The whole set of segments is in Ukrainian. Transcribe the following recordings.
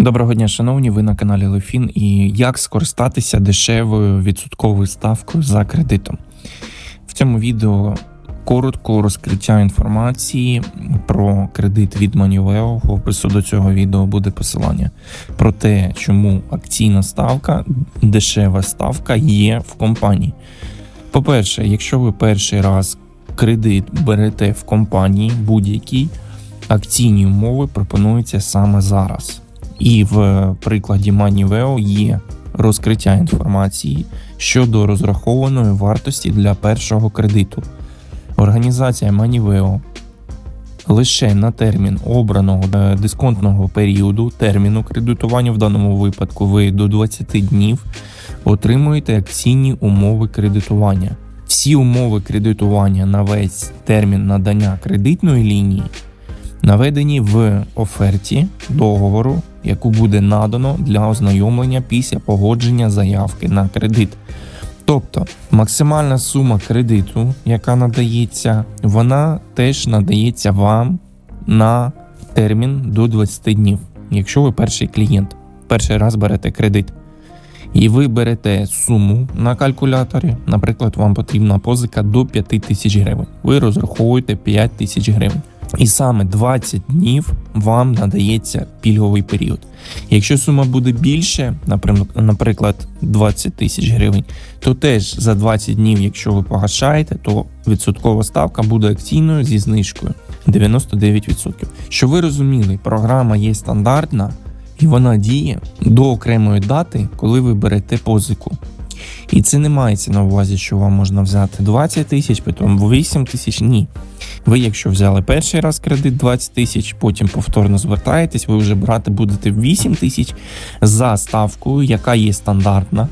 Доброго дня, шановні, ви на каналі Лефін і як скористатися дешевою відсотковою ставкою за кредитом. В цьому відео коротко розкриття інформації про кредит від Moniveo. В опису до цього відео буде посилання про те, чому акційна ставка, дешева ставка є в компанії. По-перше, якщо ви перший раз кредит берете в компанії будь-якій, акційні умови пропонуються саме зараз. І в прикладі MoneyVeo є розкриття інформації щодо розрахованої вартості для першого кредиту. Організація MoneyVeo лише на термін обраного е, дисконтного періоду терміну кредитування, в даному випадку ви до 20 днів отримуєте акційні умови кредитування. Всі умови кредитування на весь термін надання кредитної лінії наведені в оферті договору, яку буде надано для ознайомлення після погодження заявки на кредит. Тобто максимальна сума кредиту, яка надається, вона теж надається вам на термін до 20 днів, якщо ви перший клієнт, перший раз берете кредит. І ви берете суму на калькуляторі, наприклад, вам потрібна позика до 5 тисяч гривень. Ви розраховуєте 5 тисяч гривень. І саме 20 днів вам надається пільговий період. Якщо сума буде більше, наприклад, 20 тисяч гривень, то теж за 20 днів, якщо ви погашаєте, то відсоткова ставка буде акційною зі знижкою 99%. Щоб ви розуміли, програма є стандартна і вона діє до окремої дати, коли ви берете позику. І це не мається на увазі, що вам можна взяти 20 тисяч, потім 8 тисяч. Ні. Ви, якщо взяли перший раз кредит 20 тисяч, потім повторно звертаєтесь, ви вже брати будете 8 тисяч за ставкою, яка є стандартна,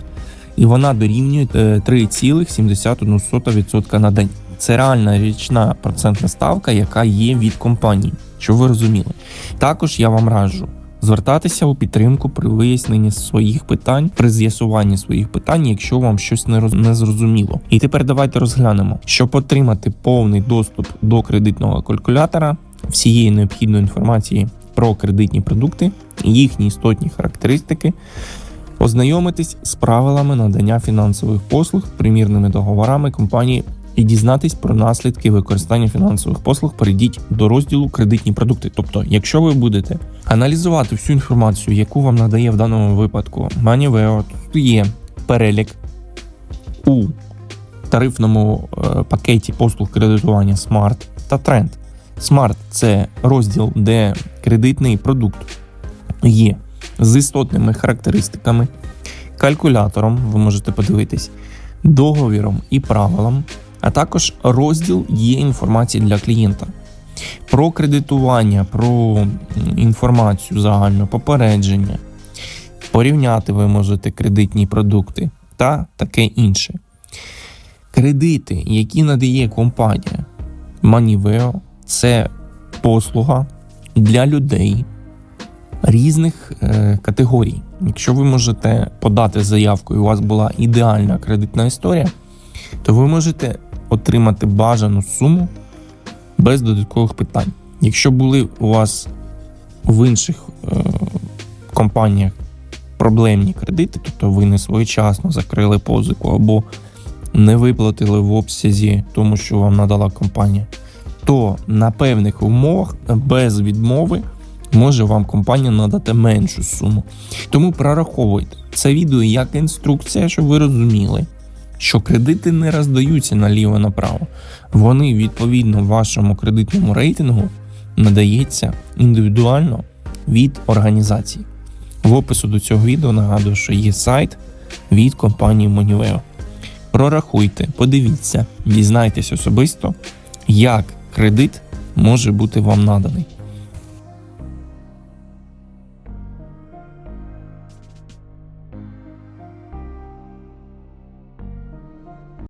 і вона дорівнює 3,71% на день. Це реальна річна процентна ставка, яка є від компанії, що ви розуміли. Також я вам раджу звертатися у підтримку при виясненні своїх питань, при з'ясуванні своїх питань, якщо вам щось не, роз... не. І тепер давайте розглянемо, щоб отримати повний доступ до кредитного калькулятора, всієї необхідної інформації про кредитні продукти, їхні істотні характеристики. Ознайомитись з правилами надання фінансових послуг, примірними договорами компанії і дізнатись про наслідки використання фінансових послуг, перейдіть до розділу кредитні продукти. Тобто, якщо ви будете аналізувати всю інформацію, яку вам надає в даному випадку MoneyVeo, тут є перелік у тарифному е, пакеті послуг кредитування Smart та Trend. Smart – це розділ, де кредитний продукт є з істотними характеристиками, калькулятором, ви можете подивитись, договіром і правилом, а також розділ є інформації для клієнта. Про кредитування, про інформацію загальну, попередження. Порівняти ви можете кредитні продукти та таке інше. Кредити, які надає компанія Moniveo, це послуга для людей різних е, категорій. Якщо ви можете подати заявку, і у вас була ідеальна кредитна історія, то ви можете отримати бажану суму без додаткових питань. Якщо були у вас в інших е, компаніях проблемні кредити, тобто ви не своєчасно закрили позику або не виплатили в обсязі тому, що вам надала компанія, то на певних умовах без відмови може вам компанія надати меншу суму. Тому прораховуйте це відео як інструкція, щоб ви розуміли що кредити не роздаються наліво-направо. Вони відповідно вашому кредитному рейтингу надається індивідуально від організації. В опису до цього відео нагадую, що є сайт від компанії Moniveo. Прорахуйте, подивіться, дізнайтесь особисто, як кредит може бути вам наданий.